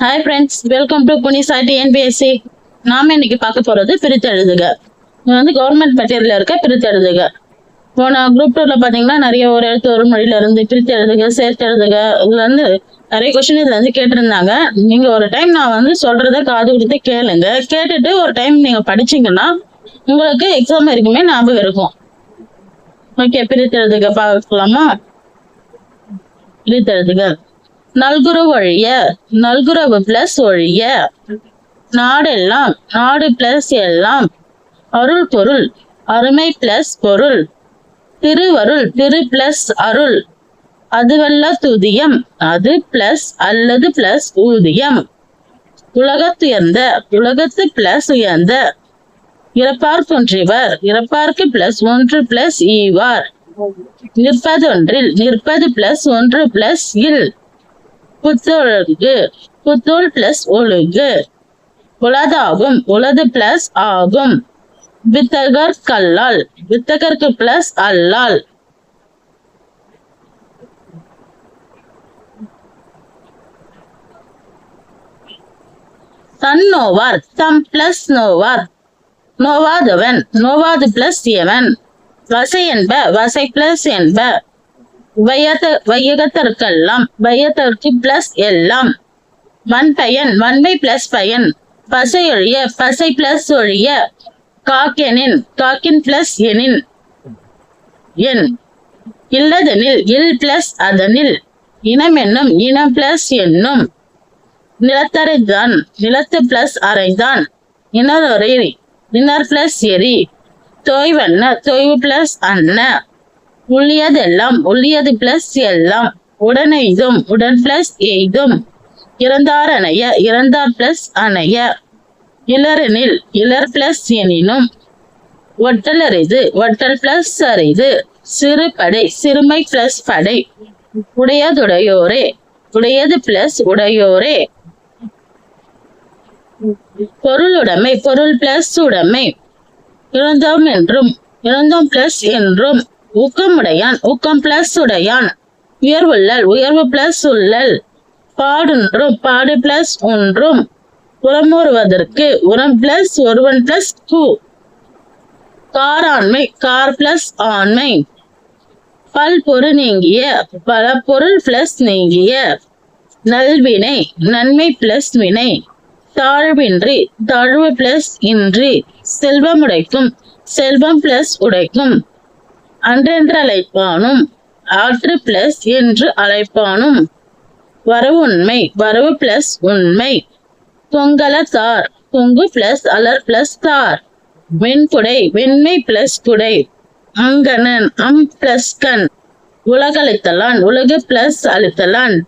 Hi friends welcome to புனிசா TNPSC நாம இன்னைக்கு பார்க்க போறது பிரித்தெழுதுக இது வந்து கவர்மெண்ட் மெட்டீரியல் இருக்க பிரித்தெழுதுக போன குரூப் டூல பாத்தீங்கன்னா நிறைய ஒரு எழுத்து ஒரு மொழியில இருந்து பிரித்தெழுதுக சேர்த்தெழுதுக சேர்த்து இதுல இருந்து நிறைய கொஸ்டின் இதுல இருந்து கேட்டிருந்தாங்க. நீங்க ஒரு டைம் நான் வந்து சொல்றத காது கொடுத்து கேளுங்க. கேட்டுட்டு ஒரு டைம் நீங்க படிச்சீங்கன்னா உங்களுக்கு எக்ஸாம் வரைக்குமே ஞாபகம் இருக்கும். ஓகே பிரித்தெழுதுக பார்க்கலாமா? பிரித்தெழுதுகள் நல்குறவு ஒழிய நல்குறவு பிளஸ் ஒழிய. நாடெல்லாம் நாடு பிளஸ் எல்லாம். அருள் பொருள் அருமை பிளஸ் பொருள். திருவருள் திரு பிளஸ் அருள். அதுவல்ல துதியம் அது பிளஸ் அல்லது பிளஸ் ஊதியம். உலகத்துயர்ந்த உலகத்து பிளஸ் உயர்ந்த. இறப்பார் இறப்பார்க்கு பிளஸ் ஒன்று பிளஸ் ஈவார். நிற்பதொன்றில் நிற்பது பிளஸ் ஒன்று பிளஸ் இல். புத்தொழுகு புத்தூள் பிளஸ் ஒழுகு உலதாகும் உலது பிளஸ் ஆகும். வித்தகர் கல்லால். வித்தகர்க்கு பிளஸ் அல்லால். தன் நோவார். தம் பிளஸ் நோவார். நோவாதவன். நோவாது பிளஸ் எவன் வசை என்ப வசை பிளஸ் என்ப. வையத வையகத்திற்கெல்லாம் வையத்திற்கு பிளஸ் எல்லாம். வன் பயன் வன்மை பிளஸ் பயன். பசை ஒழிய பசை பிளஸ் ஒழிய காக்கெனின் காக்கின் பிளஸ் எனின். என். இல்லதெனில் இல் பிளஸ் அதனில். இனம் என்னும் இனம் பிளஸ் என்னும். நிலத்தரைதான் நிலத்து பிளஸ் அறைதான் இனரொரை இனர் பிளஸ் எரி. தொய்வண்ண தொய்வு பிளஸ் அண்ண உள்ளியதெல்லாம் உள்ளியது பிளஸ் எல்லாம் உடனெய்தும் உடன் பிளஸ் எய்தும். இறந்தார் அணைய இறந்தார் பிளஸ் அணைய. இளரெனில் இளர் பிளஸ் எனினும். ஒட்டல் அரிது ஒட்டல் பிளஸ் அரிது. சிறு படை சிறுமை பிளஸ் படை. உடையதுடையோரே உடையது பிளஸ் உடையோரே. பொருளுடைமை பொருள் பிளஸ் உடைமை. இறந்தோம் என்றும் இறந்தோம் பிளஸ் என்றும். ஊக்கமுடையான் ஊக்கம் பிளஸ் உடையான். உயர்வுள்ளல் உயர்வு பிளஸ் உள்ளல். பாடொன்றும் பாடு பிளஸ் ஒன்றும். உரமுறுவதற்கு உரம் பிளஸ் ஒருவன் பிளஸ் டூ காராண்மை கார் பிளஸ் ஆண்மை. பல்பொரு நீங்கிய பல பொருள் பிளஸ் நீங்கிய. நல்வினை நன்மை பிளஸ் வினை. தாழ்வின்றி தாழ்வு பிளஸ் இன்றி. செல்வம் உடைக்கும் செல்வம் பிளஸ் உடைக்கும். அன்றென்று அழைப்பானும் ஆற்று பிளஸ் என்று அழைப்பானும். வரவு உண்மை வரவு பிளஸ் உண்மை. பொங்கல தார் பொங்கு பிளஸ் அலர் பிளஸ் தார். வெண்புடை வெண்மை பிளஸ் குடை. அங்கனன் அம் பிளஸ் கண். உலகழித்தலான் உலகு பிளஸ் அழுத்தலான்.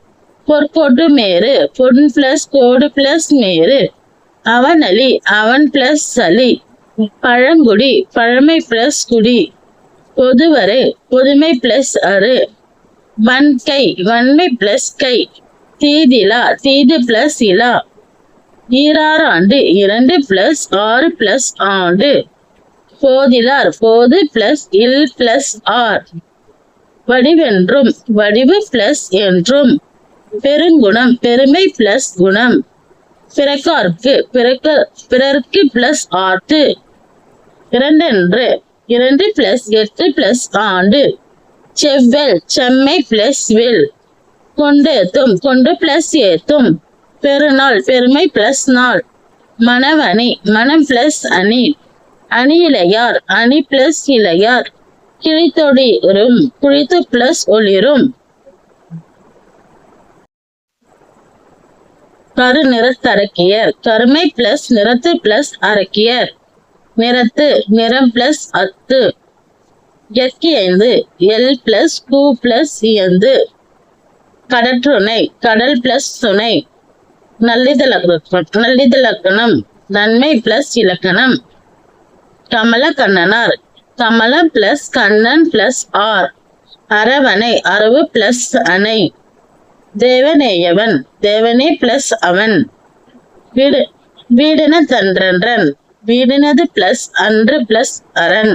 பொற்பொட்டு மேரு பொன் பிளஸ் கோடு பிளஸ் மேரு அவனலி அவன் பிளஸ் சளி பழங்குடி பழமை பிளஸ் குடி. பொதுவரை பொதுமை பிளஸ் அரு வன்கை வன்மை பிளஸ் கை. தீதிலா தீது பிளஸ் இலா. ஈராறு ஆண்டு இரண்டு பிளஸ் ஆறு பிளஸ் ஆண்டு. போதிலார் போது பிளஸ் இல் பிளஸ் ஆர். வடிவென்றும் வடிவு பிளஸ் என்றும். பெருங்குணம் பெருமை பிளஸ் குணம். பிறக்கார்க்கு பிறக்க பிறர்க்கு பிளஸ் ஆட்டு இரண்டென்று இரண்டு பிளஸ் எட்டு பிளஸ் ஆண்டு. செவ்வல் செம்மை பிளஸ் வில். கொண்டேத்தும் கொண்டு பிளஸ் ஏத்தும். பெருநாள் பெருமை பிளஸ் நாள். மணவணி மனம் பிளஸ் அணி. அணி இளையார் அணி பிளஸ் இளையார். கிழித்தொடிரும் குழித்து பிளஸ் ஒளிரும். கரு நிறத்தரக்கியர் கருமை பிளஸ் நிறத்து பிளஸ் அரக்கியர். நிறத்து நிறம் பிளஸ் அத்து. எக்கியந்து எல் பிளஸ் கு பிளஸ் இயந்து. கடற்றுணை கடல் பிளஸ் துணை. நல்லிதழக்கம் நல்லிதழக்கணம் நன்மை பிளஸ் இலக்கணம். கமல கண்ணனார் கமல பிளஸ் கண்ணன் பிளஸ் ஆர். அரவணை அரவு பிளஸ் அணை. தேவனேயவன் தேவனே பிளஸ் அவன். வீடு வீடன தன்றன்றன். வீடினது பிளஸ் அன்று பிளஸ் அரண்.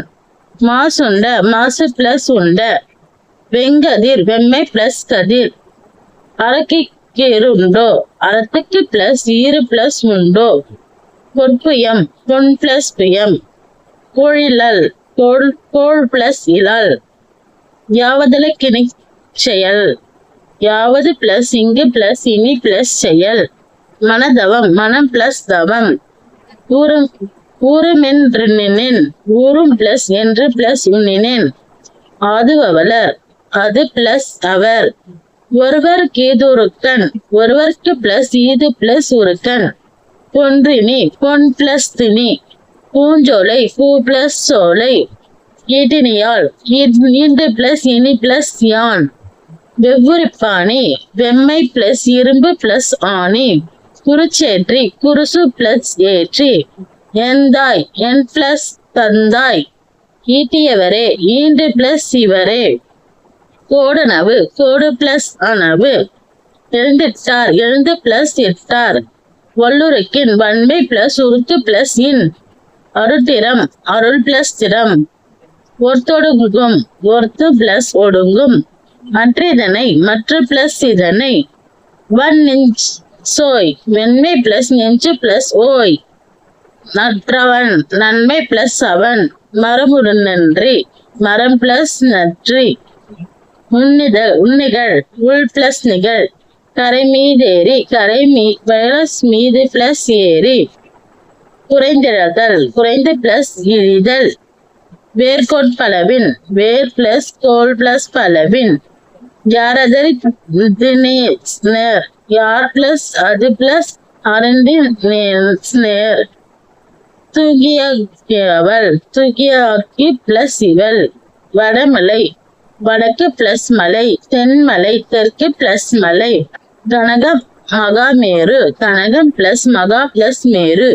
மாசுண்ட மாசு பிளஸ் உண்ட. வெங்கதிர் வெம்மை பிளஸ் கதிர். அரக்கி கீருண்டோ அறத்துக்கு பிளஸ் ஈறு பிளஸ் உண்டோ பொற்புயம் பொன் பிளஸ் புயம். கோழிலல் கோள் கோள் பிளஸ் இழல் யாவதல கிணி செயல். யாவது பிளஸ் இங்கு பிளஸ் இனி பிளஸ் செயல். மனதவம் மனம் பிளஸ் தவம். ஊரும் ஊருமென்றினின் ஊரும் பிளஸ் என்று பிளஸ் உன்னினேன் ஆதுவவலர் அது பிளஸ் அவர் ஒருவருக்கு இது கேதுருக்கன் ஒருவருக்கு பிளஸ் இது பிளஸ் உருக்கன் பொன்றினி பொன் பிளஸ் தினி. பூஞ்சோலை பூ பிளஸ் சோலை. ஈட்டினியால் ஈண்டு பிளஸ் இனி பிளஸ் யான். வெவ்வுரிப்பாணி வெம்மை பிளஸ் இரும்பு பிளஸ் ஆணி. குருச்சேற்றி குருசு பிளஸ் ஏற்றி. எந்தாய் என் பிளஸ் தந்தாய். ஈட்டியவரே ஈண்டு பிளஸ் இவரே. கோடனவு கோடு பிளஸ் அனவு. எழுந்திட்டார் எழுந்து பிளஸ் எட்டார். வல்லுருக்கின் வன்மை பிளஸ் உருத்து பிளஸ் இன். அருட்டிரம் அருள் பிளஸ் திறம். ஒருத்தொடுங்கும் ஒருத்து பிளஸ் ஒடுங்கும். மற்றிதனை மற்ற பிளஸ் இதனை. வன் இன்ச் சோய். வெண்மை பிளஸ் நெஞ்சு பிளஸ் ஓய். நற்றவன். நன்மை பிளஸ் அவன். மரபுடன் நன்றி. மரம் பிளஸ் நன்றி. உன்னிதழ் உன்னிகள் உள் பிளஸ் நிகழ். கரை மீதேறி கரை மீ பிளஸ் மீது பிளஸ் ஏறி. குறைந்திழதல் குறைந்து பிளஸ் இழிதல். வேர்கோட்பளவின் வேர் பிளஸ் கோல் பிளஸ் பலவின். யாரதர் நேர் யார் பிளஸ் அது பிளஸ் அரண்டின் நேர் தூக்கியவள் தூக்கியாக்கி பிளஸ் இவள் வடமலை வடக்கு பிளஸ் மலை தென்மலை தெற்கு பிளஸ் மலை கனக மகாமேரு கனகம் பிளஸ் மகா பிளஸ் மேரு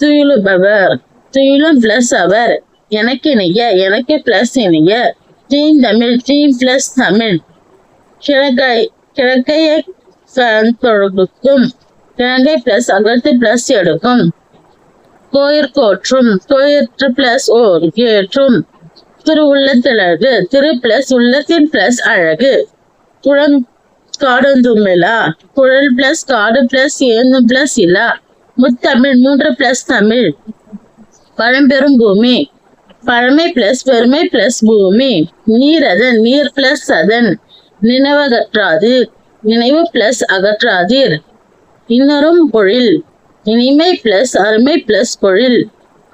துயிலுபவர் துயிலும் பிளஸ் அவர் எனக்கு இணைய எனக்கு பிளஸ் இணைய தீம் தமிழ் டீம் பிளஸ் தமிழ் கிழக்கை கிழக்கையை தொழுக்கும் கிழங்கை பிளஸ் அகத்து பிளஸ் எடுக்கும். கோயிற்கோற்றும் கோயிற்று பிளஸ் ஓர் கேற்றும் திரு உள்ளத்திலழகு திரு பிளஸ் உள்ளத்தின் பிளஸ் அழகு. குளம் காடுந்துமிழா குழல் பிளஸ் காடு பிளஸ் ஏந்தும் பிளஸ் இலா முத்தமிழ் மூன்று பிளஸ் தமிழ். பழம்பெரும் பூமி. பழமை பிளஸ் பெருமை பிளஸ் பூமி. நீர் அதன் நீர் பிளஸ் அதன். நினைவகற்றாது. நினைவு பிளஸ் அகற்றாதீர். இன்னரும் பொழில். இனிமை பிளஸ் அருமை பிளஸ் பொழில்.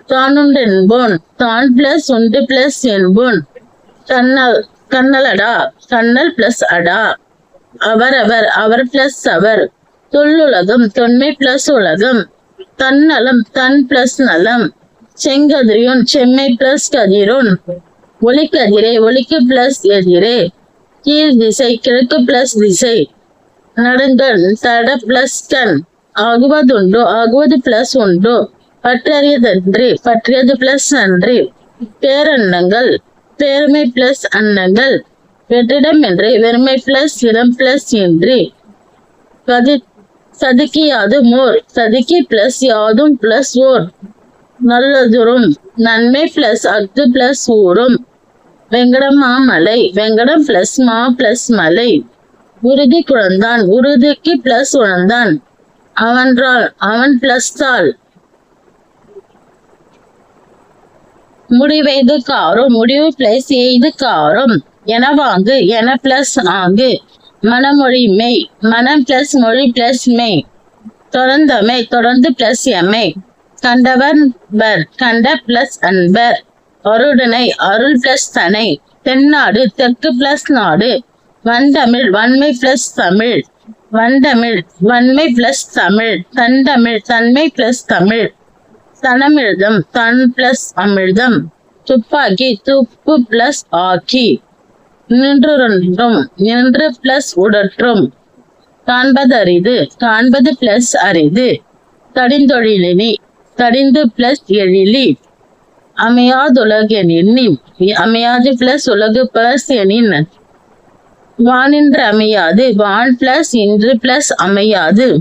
தானுண்டு என்போன் தான் பிளஸ் உண்டு பிளஸ் என்போன். கண்ணல் கண்ணலடா கண்ணல் பிளஸ் அடா. அவரவர் அவர் பிளஸ் அவர். தொல்லுலகம் தொன்மை பிளஸ் உலகம். தன்னலம் தன் பிளஸ் நலம். செங்கதிரியோன் செம்மை பிளஸ் கதிரோன். ஒளிக்கதிரே ஒளிக்கு பிளஸ் எதிரே. கீழ் திசை கிழக்கு பிளஸ் திசை. நடுங்கண் தட பிளஸ் கண் ஆகுவதுண்டு ஆகுவது பிளஸ் உண்டு. பற்றறியதன்றி பற்றியது பிளஸ் அன்றி பேரன்னங்கள் பேருமை பிளஸ் அன்னங்கள். வெற்றிடம் என்று வெறுமை பிளஸ் இடம் பிளஸ் இன்றி. சதி சதுக்கி அது மோர் சதுக்கி பிளஸ் யாதும் பிளஸ் ஓர். நல்லதுரும் நன்மை பிளஸ் அஃது பிளஸ் ஊரும் வெங்கடம் மாமலை வெங்கடம் பிளஸ் மா பிளஸ் மலை. உறுதி குழந்தான் உறுதிக்கு பிளஸ் உழந்தான் அவன்றால் அவன் பிளஸ் தாள். முடிவெய்து காரும் முடிவு பிளஸ் எய்து காரும். என வாங்கு என பிளஸ் ஆங்கு மனமொழி மெய் மனம் பிளஸ் மொழி பிளஸ் மெய். தொடர்ந்தமை தொடர்ந்து பிளஸ் எம்மை. கண்டவன் பர் கண்ட பிளஸ் அன்பர். அருடனை அருள் பிளஸ் தனை. தென்னாடு தெற்கு பிளஸ் நாடு. வந்தமிழ் வன்மை பிளஸ் தமிழ். வண்டமிழ் வன்மை பிளஸ் தமிழ். தண்டமிழ் தன்மை பிளஸ் தமிழ். தனமிழ்தம் தன் பிளஸ் அமிழ்தம். துப்பாக்கி துப்பு பிளஸ் ஆக்கி. நின்றுரன்றும் நின்று பிளஸ் உடற்றும். காண்பது அரிது காண்பது பிளஸ் அரிது. தடிந்தொழிலினி தடிந்து பிளஸ் எழிலி. அமையாது அமையாதுலகெனின் அமையாது பிளஸ் உலகு பிளஸ் எனின். வானின்று அமையாது வான் பிளஸ் இன்று பிளஸ் அமையாது.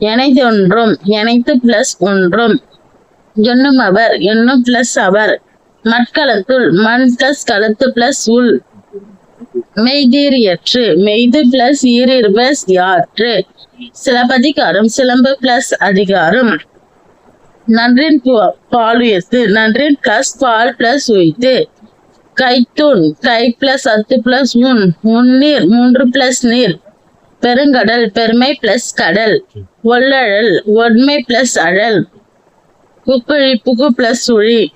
எனைத்தொன்றும் எனைத்து பிளஸ் ஒன்றும். என்னும் அவர் என்னும் பிளஸ் அவர். மட்களத்துள் மண் பிளஸ் களத்து பிளஸ் உள். மெய்தீரியற்று மெய்து பிளஸ் ஈரிர் பிளஸ் யாற்று. சிலப்பதிகாரம் சிலம்பு பிளஸ் அதிகாரம். நன்றின் பால் உயர்த்து நன்றின் பிளஸ் பால் பிளஸ் உய்த்து. கைத்தூண் கை பிளஸ் அத்து பிளஸ் முன் முன்னீர் மூன்று பிளஸ் நீர். பெருங்கடல் பெருமை பிளஸ் கடல். ஒல்லழல் ஒன்மை பிளஸ் அழல். குக்குழி புகு பிளஸ் சுழி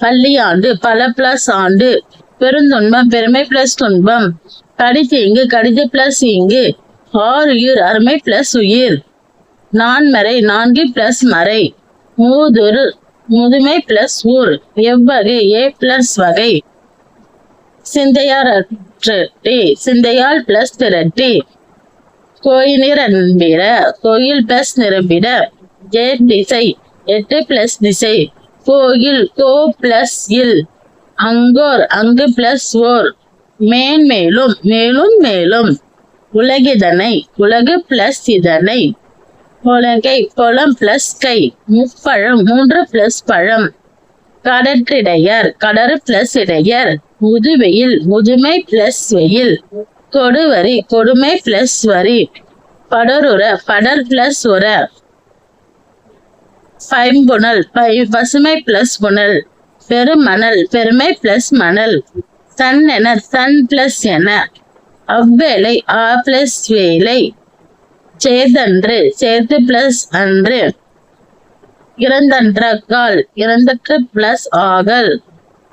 பள்ளியாண்டு பல பிளஸ் ஆண்டு. பெருந்துன்பம் பெருமை பிளஸ் துன்பம். கடித்தீங்கு கடித பிளஸ் இங்கு. ஆறு உயிர் அருமை பிளஸ் உயிர். நான்மறை நான்கு பிளஸ் மறை. மூதுரு முதுமை பிளஸ் ஊர் எவ்வகை? ஏ பிளஸ் வகை. சிந்தையார் அற்றே சிந்தையால் பிளஸ் திரட்டி. கோயிலிர் அன்பிட. கோயில் பிளஸ் நிரம்பிட. ஜே திசை. எட்டு பிளஸ் திசை. கோயில் கோ பிளஸ் இல். அங்கோர். அங்கு பிளஸ் ஓர். மேன்மேலும் மேலும் மேலும். உலகிதனை. உலகு பிளஸ் இதனை. முழங்கை குளம் பிளஸ் கை. முப்பழம் மூன்று பிளஸ் பழம். கடற்றிடையர் கடறு பிளஸ் இடையர். முதுவெயில் முதுமை பிளஸ் வெயில். கொடுவரி கொடுமை பிளஸ் வரி. படருற படர் பிளஸ் உர பைம்புணல் பை பசுமை பிளஸ் புனல் பெருமணல் பெருமை பிளஸ் மணல். தன் என தன் பிளஸ் என. அவ்வேளை ஆ பிளஸ் வேலை சேதன்று சேர்த்து பிளஸ் அன்று. இறந்தன்ற கால் இறந்தற்று பிளஸ் ஆகல்.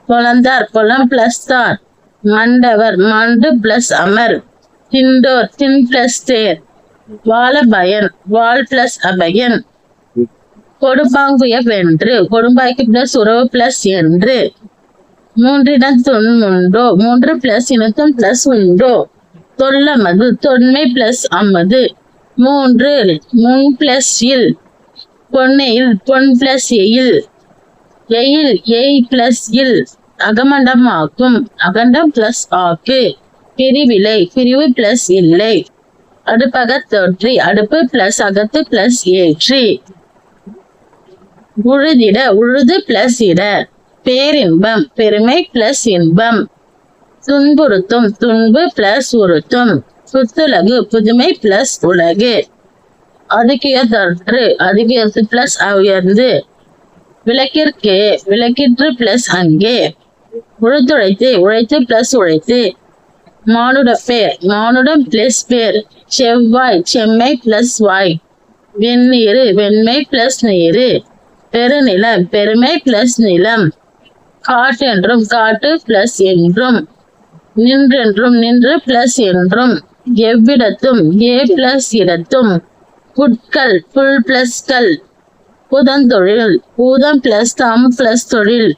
பொலந்தார் புலம் பிளஸ் தார். மண்டவர் மண்டு பிளஸ் அமர். திண்டோர் தின் பிளஸ் தேர். வாழபயன் வால் பிளஸ் அபயன். கொடுப்பாங்குய வென்று கொடும்பாய்க்கு பிளஸ் உறவு பிளஸ் என்று. மூன்றினத்துன் உண்டோ மூன்று பிளஸ் இனத்தும் பிளஸ் உண்டோ. தொல்லமது தொன்மை பிளஸ் அம்மது மூன்று முன் பிளஸ் இல். பொன்னையில் பொன் பிளஸ் எயில். எயில் எய் பிளஸ் இல். அகமண்டம் ஆக்கும் அகண்டம் பிளஸ் ஆக்கு. பிரிவிலை பிரிவு பிளஸ் இல்லை. அடுப்பகத்தொற்றி அடுப்பு பிளஸ் அகத்து பிளஸ் ஏற்றி. உழுதிட உழுது பிளஸ் இட. பேரின்பம் பெருமை பிளஸ் இன்பம். துன்புறுத்தும் துன்பு பிளஸ் உறுத்தும். புத்துலகு புதுமை பிளஸ் உலகு. அதுக்கிய தொற்று அதுக்கியது பிளஸ் உயர்ந்து விளக்கிற்கு விளக்கிற்று பிளஸ் அங்கே. உழைத்துழைத்து உழைத்து பிளஸ் உழைத்து. மானுட பேர் மானுடம் பிளஸ் பேர். செவ்வாய் செம்மை பிளஸ் வாய். வெந்நீரு வெண்மை பிளஸ் நீர். பெருநிலம் பெருமை பிளஸ் நிலம். காட்டென்றும் காட்டு பிளஸ் என்றும். நின்றென்றும் நின்று பிளஸ் என்றும். எவ்விடத்தும் ஏ பிளஸ் இடத்தும் புட்கள் புல் பிளஸ் கல் புதந்தொழில் பூதம் பிளஸ் தாம் பிளஸ் தொழில்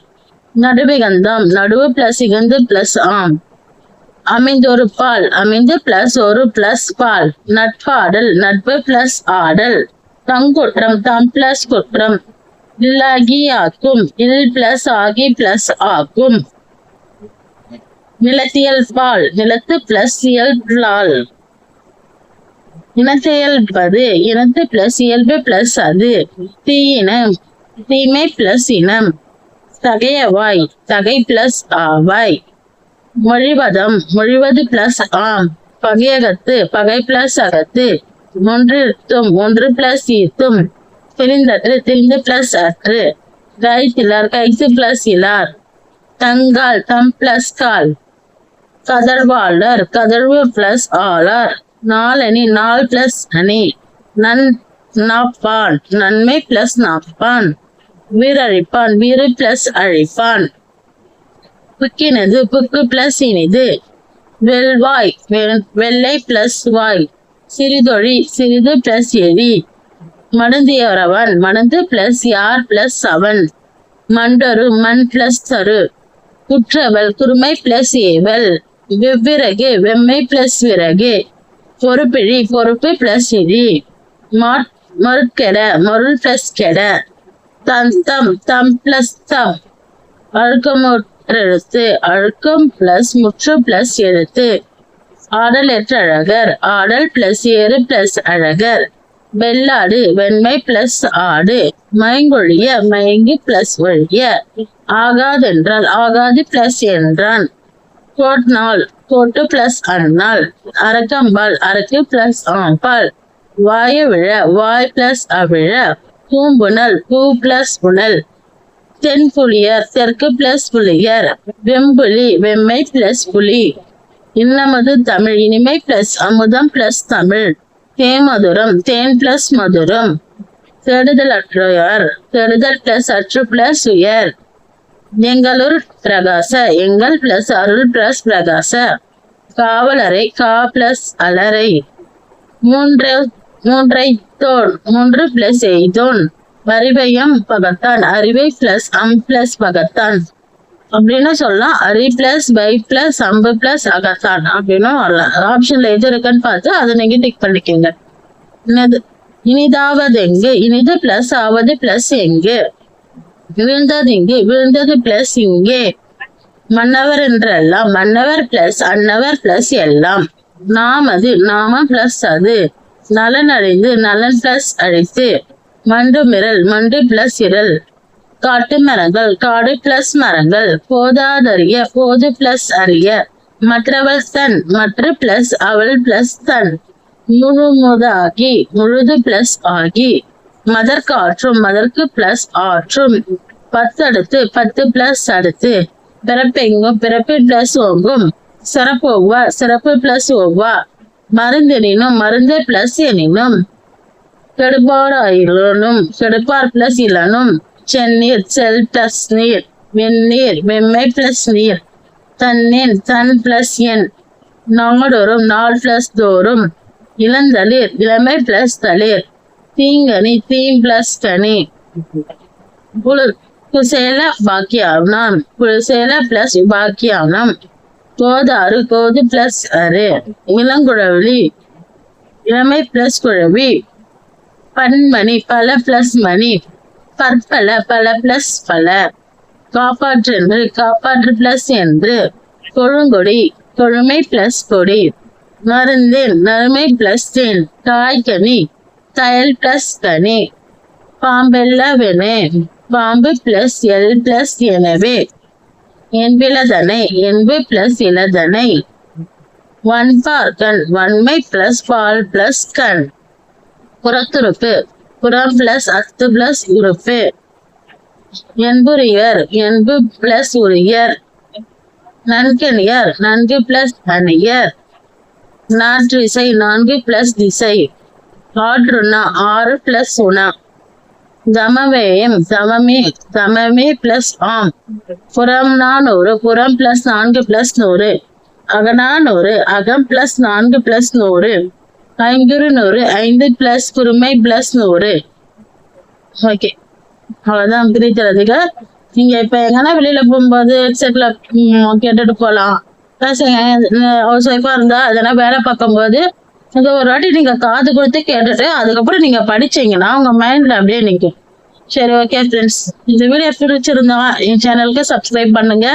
நடுவிகந்தம் நடுவு பிளஸ் இகந்து பிளஸ் ஆம். அமைந்தொரு பால் அமைந்து பிளஸ் ஒரு பிளஸ் பால் நட்பாடல் நட்பு பிளஸ் ஆடல் தங்குற்றம் தம் பிளஸ் குற்றம் இல்லாகி ஆக்கும் இல் பிளஸ் ஆகி பிளஸ் ஆக்கும் நிலத்தியல் பால் நிலத்து பிளஸ் இயல்பால் இனத்தியல்பது இனத்து பிளஸ் இயல்பு பிளஸ் அது. தீயினம் தீமை பிளஸ் இனம். தகையவாய் தகை பிளஸ் ஆவாய். மொழிவதம் மொழிவது பிளஸ் ஆம். பகையகத்து பகை பிளஸ் அகத்து. ஒன்று ஒன்று பிளஸ் ஈர்த்தும் தெரிந்தற்று தெரிந்து பிளஸ் அற்று. கைத்திலார் கைத்து பிளஸ் இலார். தங்கால் தம் பிளஸ் கால். கதர்வாளர் கதர்வு பிளஸ் ஆளர். நாலணி நாள் பிளஸ் அணி. நன் நாப்பான். நன்மை பிளஸ் நாப்பான். வீரழிப்பான் வீறு பிளஸ் அழிப்பான். புக்கினது புக்கு பிளஸ் இனிது. வெல்வாய் வெ- வெள்ளை பிளஸ் வாய். சிறிதொழி சிறிது பிளஸ் எரி மடந்தியவரவன் மடந்து பிளஸ் யார் பிளஸ் அவன். மண்டரு மண் பிளஸ் தரு. குற்றவள் குறுமை பிளஸ் ஏவல். வெவ்விறகு வெம்மை பிளஸ் விறகு பொறுப்பிழி பொறுப்பு பிளஸ் இழி மாட் மறுக்கெட மருள் பிளஸ் கெட தம் தம் தம் பிளஸ் தம் அழுக்கமுற்றெழுத்து அழுக்கம் பிளஸ் முற்று பிளஸ் எழுத்து ஆடல் எற்ற அழகர் ஆடல் பிளஸ் ஏறு பிளஸ் அழகர் வெள்ளாடு வெண்மை பிளஸ் ஆடு மயங்கொழிய மயங்கி பிளஸ் ஒழிய ஆகாதென்றால் ஆகாது பிளஸ் என்றான். கோட்நாள் கோட்டு பிளஸ் அண்ணாள் அரக்கம்பால் அரக்கு பிளஸ் ஆம்பால் வாய விழ வாய் பிளஸ் அவிழ பூம்புணல் பூ பிளஸ் புனல் தென்புலியர் தெற்கு பிளஸ் புலியர் வெம்புலி வெம்மை பிளஸ் புலி இன்னமது தமிழ் இனிமை பிளஸ் அமுதம் பிளஸ் தமிழ் தேமதுரம் தேன் பிளஸ் மதுரம் தேடுதல் அற்றையார் தேடுதல் பிளஸ் அற்று பிளஸ் உயர் எங்களூர் பிரகாச எங்கள் பிளஸ் அருள் பிளஸ் பிரகாச. காவலரை கா பிளஸ் அலரை. மூன்று மூன்றை தோன் மூன்று பிளஸ் எய்தோன். அறிவையும் பகத்தான் அறிவை பிளஸ் அம் பிளஸ் பகத்தான். அப்படின்னு சொல்லலாம். அரி பிளஸ் பை பிளஸ் அம்பு பிளஸ் அகத்தான் அப்படின்னு வரலாம். ஆப்ஷன்ல எது இருக்குன்னு பார்த்து அதை நீங்க டிக் பண்ணிக்கோங்க. இனிது இனிதாவது எங்கு? இனிது பிளஸ் ஆவது பிளஸ் எங்கு? விழுந்தது இங்கு விழுந்தது பிளஸ் இங்கே. மன்னவர் என்றெல்லாம் மன்னவர் பிளஸ் அன்னவர் பிளஸ் எல்லாம். நாம் அது நாம பிளஸ் அது. நலன் அடைந்து நலன் பிளஸ் அழைத்து. மண்டு மிரல் மண்டு பிளஸ் இரல் காட்டு மரங்கள் காடு பிளஸ் மரங்கள். போதாதறிய போது பிளஸ் அறிய. மற்றவள் தன் மற்ற பிளஸ் அவள் பிளஸ் தன். முழு முதாகி முழுது பிளஸ் ஆகி. மதற்கு ஆற்றும் மதற்கு பிளஸ் ஆற்றும். பத்து அடுத்து பத்து பிளஸ் அடுத்து. பிறப்பெங்கும் பிறப்பு பிளஸ் ஓங்கும். சிறப்பு ஒவ்வா? சிறப்பு பிளஸ் ஒவ்வா? மருந்தெனினும் மருந்து பிளஸ் எனினும். கெடுபாடாயிலும் கெடுப்பார் பிளஸ் இலனும். செந்நீர் செல் பிளஸ் நீர். வெந்நீர் வெம்மை பிளஸ் நீர். தன்னின் தன் பிளஸ் எண் நாடோறும் நாள் பிளஸ் தோறும். இளந்தளிர் இளமை பிளஸ் தளிர். தீங்கனி தீம் பிளஸ் கனி குசேல பாக்கியாவனம். குசேல பிளஸ் பாக்கியாவனம். கோதாறு கோது பிளஸ் அரு இளங்குழவி இளமை பிளஸ் குழவி. பன்மணி பல பிளஸ் மணி. பற்பல பல பிளஸ் பல. காப்பாற்று என்று காப்பாற்று பிளஸ் என்று. கொழுங்கொடி கொழுமை பிளஸ் கொடி. மருந்தேன் நறுமை பிளஸ் தேன். காய்கனி தயல் பிளஸ் தனி. பாம்பெல்லவெனே பாம்பு பிளஸ் எல் பிளஸ் எனவே. என்பிலதனை என்பு பிளஸ் இலதனை ஒன் பார்க்கன் வன்மை பிளஸ் பால் பிளஸ் கண். புறத்துறுப்பு புறம் பிளஸ் அத்து பிளஸ் உறுப்பு. என்புரியர் என்பு பிளஸ் உரியர். நன்கணியர் நன்கு பிளஸ் அணியர் நான்கு இசை நான்கு பிளஸ் திசை. ஆற்றுனா ஆறு பிளஸ் உணா. தமவேயம் தமமே தமமே பிளஸ் ஆம். புறம்னா நானூறு புறம் பிளஸ் நான்கு பிளஸ் நூறு. அகநானூறு அகம் பிளஸ் நான்கு பிளஸ் நூறு. ஐங்குறு நூறு ஐந்து பிளஸ் குருமை பிளஸ் நூறு. ஓகே. அவ்வளோதான் பிரிக்கிறதுக்கு நீங்கள் இப்ப எங்கன்னா வெளியில போகும்போது ஹெட்செட்டில் கேட்டுட்டு போகலாம் ப்ளஸ் ஹவுஸ் ஒய்ஃபாக இருந்தா எதனா வேலை பார்க்கும்போது இது ஒரு வாட்டி நீங்க காது கொடுத்து கேட்டுட்டு அதுக்கப்புறம் நீங்க படிச்சீங்கன்னா உங்க மைண்ட்ல அப்படியே நிற்கும் சரி ஓகே ஃப்ரெண்ட்ஸ் இந்த வீடியோ பிடிச்சிருந்தா என் சேனலுக்கு சப்ஸ்கிரைப் பண்ணுங்க.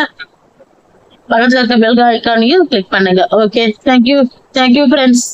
பக்கத்தில் இருக்க பெல்கா ஐக்கானையும் கிளிக் பண்ணுங்க. Okay thank you thank you friends